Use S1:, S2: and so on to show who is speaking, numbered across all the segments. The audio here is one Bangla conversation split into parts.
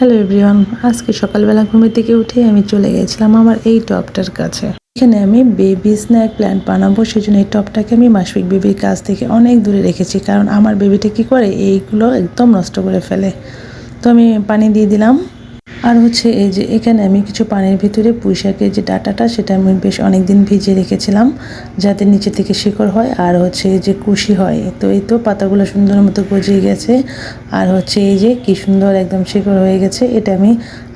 S1: হ্যালো এভরিওয়ান আজকে সকালবেলা ঘুমের থেকে উঠে আমি চলে গেছিলাম আমার এই টপটার কাছে। এখানে আমি বেবি স্ন্যাক প্ল্যান্ট বানাবো সেই জন্য এই টপটাকে আমি মাসিক বেবির কাছ থেকে অনেক দূরে রেখেছি, কারণ আমার বেবিটা কি করে? এইগুলো একদম নষ্ট করে ফেলে। তো আমি পানি দিয়ে দিলাম। আর হচ্ছে এই যে এখানে আমি কিছু পানির ভিতরে পুঁই শাকের যে ডাটাটা, সেটা আমি বেশ অনেক দিন ভিজিয়ে রেখেছিলাম যাতে নিচে থেকে শিকড় হয় আর হচ্ছে যে কুশি হয়। তো এই তো পাতাগুলো সুন্দর মতো গজিয়ে গেছে। আর হচ্ছে এই যে কি সুন্দর একদম শিকড় হয়ে গেছে, এটা আমি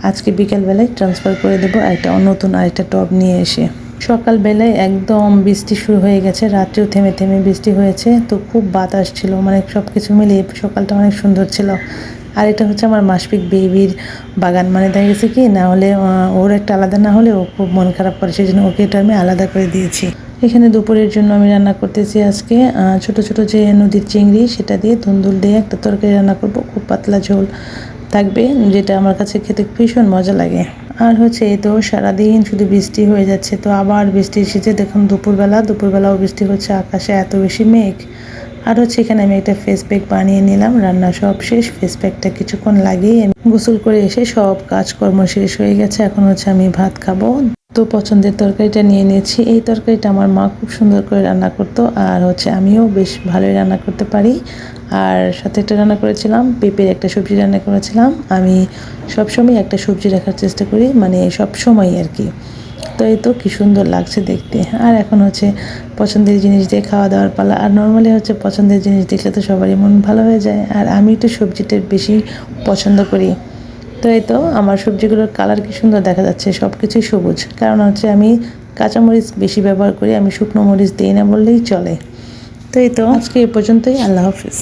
S1: আজকে বিকেলবেলায় ট্রান্সফার করে দেবো একটা নতুন আরেকটা টব নিয়ে এসে। সকালবেলায় একদম বৃষ্টি শুরু হয়ে গেছে, রাত্রেও থেমে থেমে বৃষ্টি হয়েছে। তো খুব বাতাস ছিল মানে সব কিছু মিলিয়ে সকালটা অনেক সুন্দর ছিল। আর এটা হচ্ছে আমার মাসপিক বেবির বাগান। মানে দেখা গেছে কি, না হলে ওর একটা আলাদা, না হলে ও খুব মন খারাপ করে সেই জন্য ওকে এটা আমি আলাদা করে দিয়েছি। এখানে দুপুরের জন্য আমি রান্না করতেছি আজকে ছোট ছোট যে নদীর চিংড়ি, সেটা দিয়ে ধুন্দুল দিয়ে একটা তরকারি রান্না করব। খুব পাতলা ঝোল থাকবে, যেটা আমার কাছে খেতে ভীষণ মজা লাগে। আর হচ্ছে, এই তো সারাদিন শুধু বৃষ্টি হয়ে যাচ্ছে, তো আবার বৃষ্টি এসেছে। দেখুন, দুপুরবেলা, দুপুরবেলাও বৃষ্টি হচ্ছে, আকাশে এত বেশি মেঘ। আর হচ্ছে এখানে আমি একটা ফেস প্যাক বানিয়ে নিলাম। রান্না সব শেষ। ফেস প্যাকটা কিছুক্ষণ লাগিয়ে আমি গোসল করে এসে সব কাজকর্ম শেষ হয়ে গেছে। এখন হচ্ছে আমি ভাত খাব। তো পছন্দের তরকারিটা নিয়ে নিয়েছি। এই তরকারিটা আমার মা খুব সুন্দর করে রান্না করতো। আর হচ্ছে আমিও বেশ ভালোই রান্না করতে পারি। আর সাথে একটা রান্না করেছিলাম, পেঁপের একটা সবজি রান্না করেছিলাম। আমি সবসময় একটা সবজি রাখার চেষ্টা করি মানে সব সময় আর কি। তো এই তো কি সুন্দর লাগছে দেখতে। আর এখন হচ্ছে পছন্দের জিনিস দিয়ে খাওয়া দাওয়ার পালা। আর নর্মালি হচ্ছে পছন্দের জিনিস দেখলে তো সবারই মন ভালো হয়ে যায়। আর আমি একটু সবজিটা বেশি পছন্দ করি। তো এই তো আমার সবজিগুলোর কালার কি সুন্দর দেখা যাচ্ছে। সব কিছুই সবুজ। কারণ হচ্ছে আমি কাঁচামরিচ বেশি ব্যবহার করি। আমি শুকনো মরিচ দিই না বললেই চলে। তো এই তো আজকে এ পর্যন্তই। আল্লাহ হাফিজ।